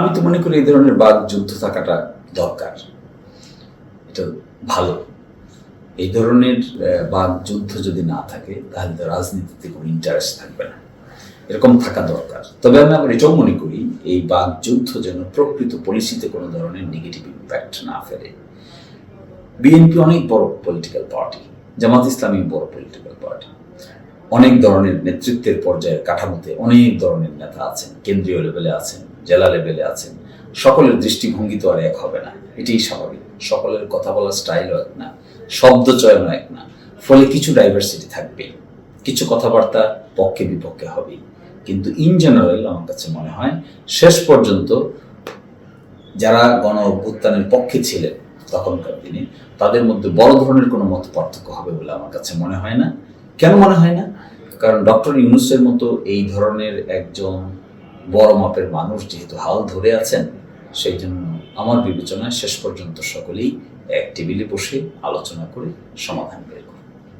আমি তো মনে করি এই ধরনের বাঘ যুদ্ধ থাকাটা দরকার। এটা ভালো। এই ধরনের বাঘ যুদ্ধ যদি না থাকে, তাহলে তো রাজনীতিতে কোনো ইন্টারেস্ট থাকবে না। এরকম থাকা দরকার। তবে আমি আবার এটাও মনে করি, এই বাঘ যুদ্ধ যেন প্রকৃত পলিসিতে কোনো ধরনের নেগেটিভ ইম্প্যাক্ট না ফেলে। বিএনপি অনেক বড় পলিটিক্যাল পার্টি জামাত ইসলামী বড় পলিটিক্যাল পার্টি অনেক ধরনের নেতৃত্বের পর্যায়ের কাঠামোতে অনেক ধরনের নেতা আছেন, কেন্দ্রীয় লেভেলে আছেন। জেলা লেভেলে আছেন সকলের দৃষ্টিভঙ্গি তো আর এক হবে না। এটাই স্বাভাবিক। সকলের কথা বলার স্টাইলও এক না। শব্দ চয়নও এক না। ফলে কিছু ডাইভার্সিটি থাকবেই কিছু কথাবার্তা পক্ষে বিপক্ষে হবেই কিন্তু ইন জেনারেল আমার কাছে মনে হয়, শেষ পর্যন্ত যারা গণ অভ্যুত্থানের পক্ষে ছিলেন তখনকার দিনে, তাদের মধ্যে বড় ধরনের কোনো মত পার্থক্য হবে বলে আমার কাছে মনে হয় না। কেন মনে হয় না? কারণ ডক্টর ইউনুসের মতো এই ধরনের একজন বড় মাপের মানুষ যেহেতু হাল ধরে আছেন, সেই জন্য আমার বিবেচনায় শেষ পর্যন্ত সকলেই এক টেবিলে বসে আলোচনা করে সমাধান বের